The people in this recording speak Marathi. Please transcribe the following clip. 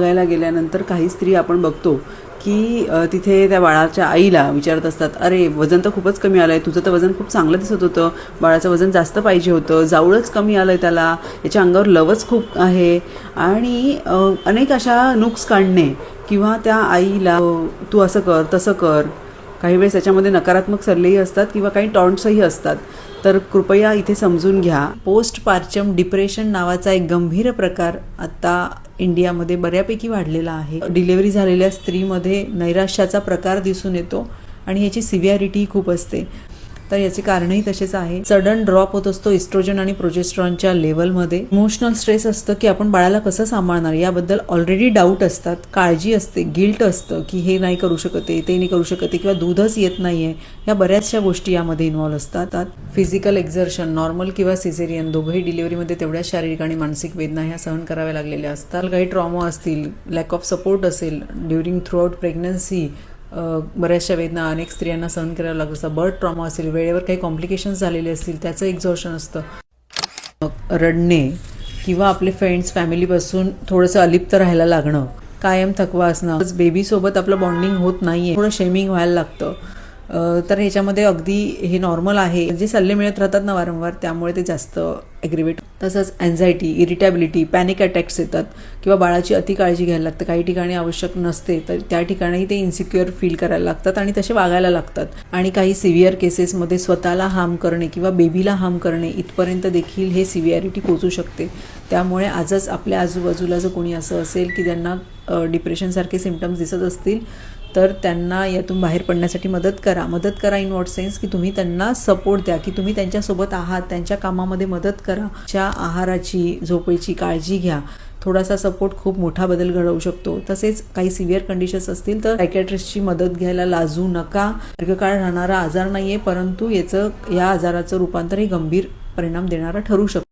बघायला गेल्यानंतर काही स्त्री आपण बघतो की तिथे त्या बाळाच्या आईला विचारत असतात अरे वजन तर खूपच कमी आलं आहे तुझं तर वजन खूप चांगलं दिसत होतं बाळाचं वजन जास्त पाहिजे होतं जावळच कमी आलं आहे त्याला याच्या अंगावर लवच खूप आहे. आणि अनेक अशा नुक्स काढणे किंवा त्या आईला तू असं कर तसं कर काही वेळेस त्याच्यामध्ये नकारात्मक सल्लेही असतात किंवा काही टॉन्ट्सही असतात. तर कृपया इथे समजून घ्या. पोस्ट पार्चम डिप्रेशन नावाचा एक गंभीर प्रकार आता इंडियामध्ये बऱ्यापैकी वाढलेला आहे. डिलिव्हरी झालेल्या स्त्रीमध्ये नैराश्याचा प्रकार दिसून येतो आणि याची सिव्हिअरिटी खूप असते. तर याचे कारणही तसेच आहे. सडन ड्रॉप होत असतो इस्ट्रोजन आणि प्रोजेस्ट्रॉनच्या लेवलमध्ये इमोशनल स्ट्रेस असतं की आपण बाळाला कसं सांभाळणार? याबद्दल ऑलरेडी डाऊट असतात. काळजी असते गिल्ट असतं की हे नाही करू शकते ते नाही करू शकते किंवा दूधच येत नाहीये. या बऱ्याचशा गोष्टी यामध्ये इन्व्हॉल्व असतात. फिजिकल एक्झर्शन नॉर्मल किंवा सिझेरियन दोघंही डिलिव्हरीमध्ये तेवढ्या शारीरिक आणि मानसिक वेदना ह्या सहन कराव्या लागलेल्या असतात. काही ट्रॉमा असतील लॅक ऑफ सपोर्ट असेल ड्युरिंग थ्रू आउट प्रेग्नन्सी बऱ्याचशा वेदना अनेक स्त्रियांना सहन करायला लागत असतात. बर्थ ट्रॉमा असेल वेळेवर काही कॉम्प्लिकेशन्स झालेले असतील त्याचं एक्झॉशन असतं. रडणे किंवा आपले फ्रेंड्स फॅमिलीपासून थोडंसं अलिप्त राहायला लागणं कायम थकवा असणं बेबीसोबत आपलं बॉन्डिंग होत नाही आहे थोडं शेमिंग व्हायला लागतं. तर ह्याच्यामध्ये अगदी हे नॉर्मल आहे. जे सल्ले मिळत राहतात ना वारंवार त्यामुळे ते जास्त ॲग्रिवेट तसंच अँझायटी इरिटॅबिलिटी पॅनिक अटॅक्स येतात. किंवा बाळाची अति काळजी घ्यायला लागतं. काही ठिकाणी आवश्यक नसते तर त्या ठिकाणी ते इन्सिक्युअर फील करायला लागतात आणि तसे वागायला लागतात. आणि काही सिव्हिअर केसेसमध्ये स्वतःला हार्म करणे किंवा बेबीला हार्म करणे इथपर्यंत देखील हे सिव्हिअरिटी पोचू शकते. त्यामुळे आजच आपल्या आजूबाजूला जर कोणी असं असेल की ज्यांना डिप्रेशनसारखे सिमटम्स दिसत असतील तर त्यांना यातून बाहेर पडण्यासाठी मदत करा. मदत करा इन वॉट सेन्स की तुम्ही त्यांना सपोर्ट द्या की तुम्ही त्यांच्यासोबत आहात त्यांच्या कामामध्ये मदत करा. च्या आहाराची झोपेची काळजी घ्या. थोडासा सपोर्ट खूप मोठा बदल घडवू शकतो. तसेच काही सिव्हिअर कंडिशन्स असतील तर सायकॅट्रिस्टची मदत घ्यायला लाजू नका. दीर्घकाळ राहणारा आजार नाहीये परंतु याचं या आजाराचं रूपांतर हे गंभीर परिणाम देणारा ठरू शकतो.